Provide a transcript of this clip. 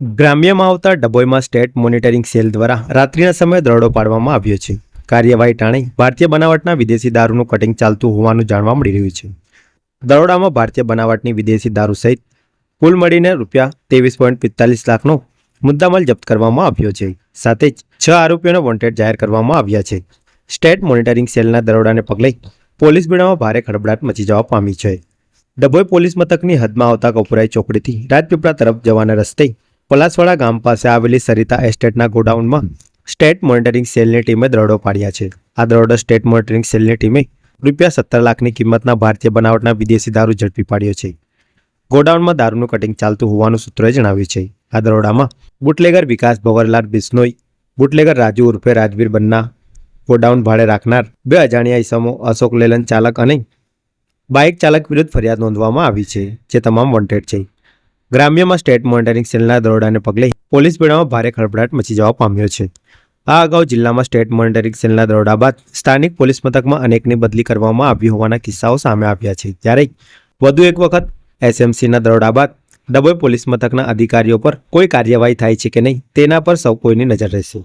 ગ્રામ્યમાં આવતા ડભોઈમાં state monitoring cell દ્વારા રાત્રિના સમયે દરોડો પાડવામાં આવ્યો છે. કાર્યવાહી ટાણે ભારતીય બનાવટના વિદેશી દારૂનું કટિંગ ચાલતું હોવાનું જાણવા મળી રહ્યું છે. દરોડામાં ભારતીય બનાવટની વિદેશી દારૂ સહિત કુલ મળીને રૂપિયા ત્રેવીસ પોઈન્ટ પિસ્તાલીસ લાખનો મુદ્દામાલ જપ્ત કરવામાં આવ્યો છે. સાથે જ છ આરોપીઓને વોન્ટેડ જાહેર કરવામાં આવ્યા છે. સ્ટેટ મોનિટરિંગ સેલના દરોડાને પગલે પોલીસ બેડામાં ભારે ખળભળાટ મચી જવા પામી છે. ડભોઈ પોલીસ મથકની હદમાં આવતા કપુરાઈ ચોકડીથી રાજપીપળા તરફ જવાના રસ્તે પલાસવાડા ગામ પાસે આવેલી સરિતા એસ્ટેટના ગોડાઉનમાં સ્ટેટ મોનિટરિંગ સેલની ટીમે દરોડો પાડ્યા છે. આ દરોડો સ્ટેટ મોનિટરિંગ સેલની ટીમે રૂપિયા સત્તર લાખની કિંમતના ભારતીય બનાવટના વિદેશી દારૂ ઝડપી પાડ્યો છે. ગોડાઉનમાં દારૂનું કટિંગ ચાલતું હોવાનું સૂત્રોએ જણાવ્યું છે. આ દરોડામાં બુટલેગર વિકાસ ભવરલાલ બિસ્નોઈ, બુટલેગર રાજુ ઉર્ફે રાજવીર બન્ના, ગોડાઉન ભાડે રાખનાર બે અજાણ્યા ઇસમો અશોક લેલન ચાલક અને બાઇક ચાલક વિરુદ્ધ ફરિયાદ નોંધવામાં આવી છે, જે તમામ વોન્ટેડ છે. ગ્રામ્યમાં સ્ટેટ મોનિટરિંગ સેલના દરોડાને પગલે પોલીસ બેડામાં ભારે ખળભળાટ મચી જવા પામ્યો છે. આ અગાઉ જિલ્લામાં સ્ટેટ મોનિટરિંગ સેલના દરોડા બાદ સ્થાનિક પોલીસ મથકમાં અનેકની બદલી કરવામાં આવી હોવાના કિસ્સાઓ સામે આવ્યા છે. ત્યારે વધુ એક વખત એસએમસીના દરોડા બાદ ડભોઈ પોલીસ મથકના અધિકારીઓ પર કોઈ કાર્યવાહી થાય છે કે નહીં તેના પર સૌ કોઈની નજર રહેશે.